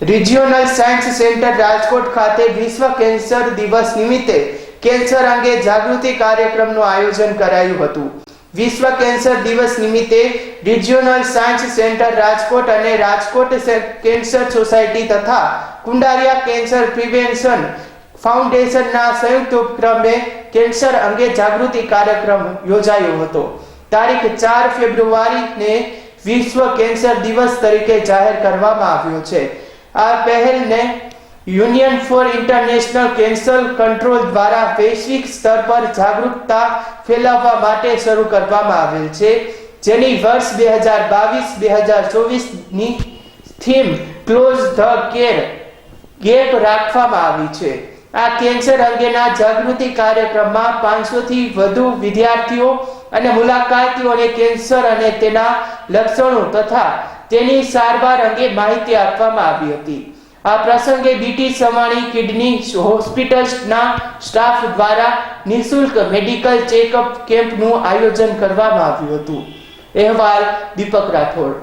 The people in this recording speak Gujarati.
રિજિયોનલ સાયન્સ સેન્ટર રાજકોટ ખાતે વિશ્વ કેન્સર દિવસ નિમિત્તે કેન્સર અંગે જાગૃતિ કાર્યક્રમનું આયોજન કરાયું હતું. વિશ્વ કેન્સર દિવસ નિમિત્તે રિજિયોનલ સાયન્સ સેન્ટર રાજકોટ અને રાજકોટ કેન્સર સોસાયટી તથા કુંડારિયા કેન્સર પ્રિવેન્શન ફાઉન્ડેશનના સંયુક્ત ઉપક્રમે કેન્સર અંગે જાગૃતિ કાર્યક્રમ યોજાયો હતો. તારીખ ચાર ફેબ્રુઆરીને વિશ્વ કેન્સર દિવસ તરીકે જાહેર કરવામાં આવ્યો છે. આ પહેલને Union for International Cancer Control દ્વારા વૈશ્વિક સ્તર પર જાગૃતતા ફેલાવવા માટે શરૂ કરવામાં આવેલ છે. જેની વર્ષ બે હજાર બાવીસ બે હજાર ચોવીસની theme close the care gap રાખવામાં આવી છે. આ કેન્સર અંગેના જાગૃતિ કાર્યક્રમમાં પાંચસોથી વધુ વિદ્યાર્થીઓ અને મુલાકાતીઓને કેન્સર અને તેના લક્ષણો તથા તેની સારવાર અંગે માહિતી આપવામાં આવી હતી. આ પ્રસંગે બીટી સવાણી કિડની હોસ્પિટલના સ્ટાફ દ્વારા નિઃશુલ્ક મેડિકલ ચેકઅપ કેમ્પનું આયોજન કરવામાં આવ્યું હતું. અહેવાલ દીપક રાઠોડ.